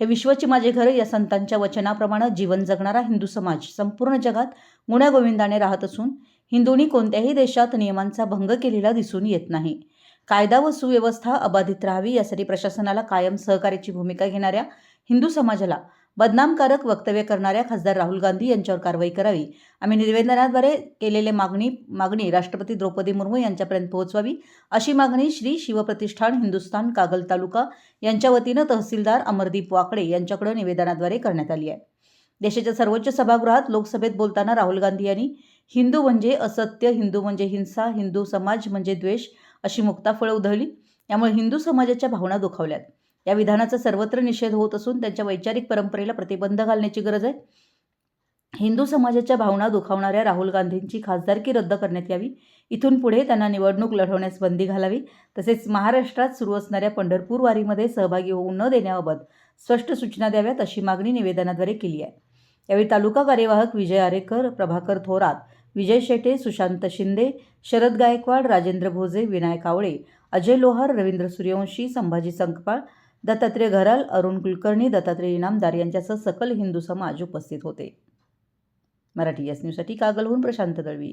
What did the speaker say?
हे विश्वची माझे घर या संतांच्या वचनाप्रमाणे जीवन जगणारा हिंदू समाज. संपूर्ण जगात गुण्यागोविंदाने राहत असून हिंदूंनी कोणत्याही देशात नियमांचा भंग केलेला दिसून येत नाही. कायदा व सुव्यवस्था अबाधित राहावी यासाठी प्रशासनाला कायम सहकार्याची भूमिका घेणाऱ्या हिंदू समाजाला बदनामकारक वक्तव्य करणाऱ्या खासदार राहुल गांधी यांच्यावर कारवाई करावी. आम्ही निवेदनाद्वारे केलेले मागणी मागणी राष्ट्रपती द्रौपदी मुर्मू यांच्यापर्यंत पोहोचवावी अशी मागणी श्री शिवप्रतिष्ठान हिंदुस्थान कागल तालुका यांच्या वतीनं तहसीलदार अमरदीप वाकडे यांच्याकडे निवेदनाद्वारे करण्यात आली आहे. देशाच्या सर्वोच्च सभागृहात लोकसभेत बोलताना राहुल गांधी यांनी हिंदू म्हणजे असत्य हिंदू म्हणजे हिंसा हिंदू समाज म्हणजे द्वेष अशी मुक्ताफळं उधळली. यामुळे हिंदू समाजाच्या भावना दुखावल्यात. या विधानाचा सर्वत्र निषेध होत असून त्यांच्या वैचारिक परंपरेला प्रतिबंध घालण्याची गरज आहे. हिंदू समाजाच्या भावना दुखावणाऱ्या राहुल गांधींची खासदारकी रद्द करण्यात यावी. इथून पुढे त्यांना निवडणूक लढवण्यास बंदी घालावी. तसेच महाराष्ट्रात सुरू असणाऱ्या पंढरपूर वारीमध्ये सहभागी होऊ न देण्याबाबत स्पष्ट सूचना द्याव्यात अशी मागणी निवेदनाद्वारे केली आहे. यावेळी तालुका कार्यवाहक विजय आरेकर प्रभाकर थोरात विजय शेटे सुशांत शिंदे शरद गायकवाड राजेंद्र भोजे विनायक आवळे अजय लोहार रवींद्र सूर्यवंशी संभाजी संकपाळ दत्तात्रय घराल अरुण कुलकर्णी दत्तात्रय इनामदार यांच्यासह सकल हिंदू समाज उपस्थित होते. मराठी एस न्यूजसाठी कागलहून प्रशांत दळवी.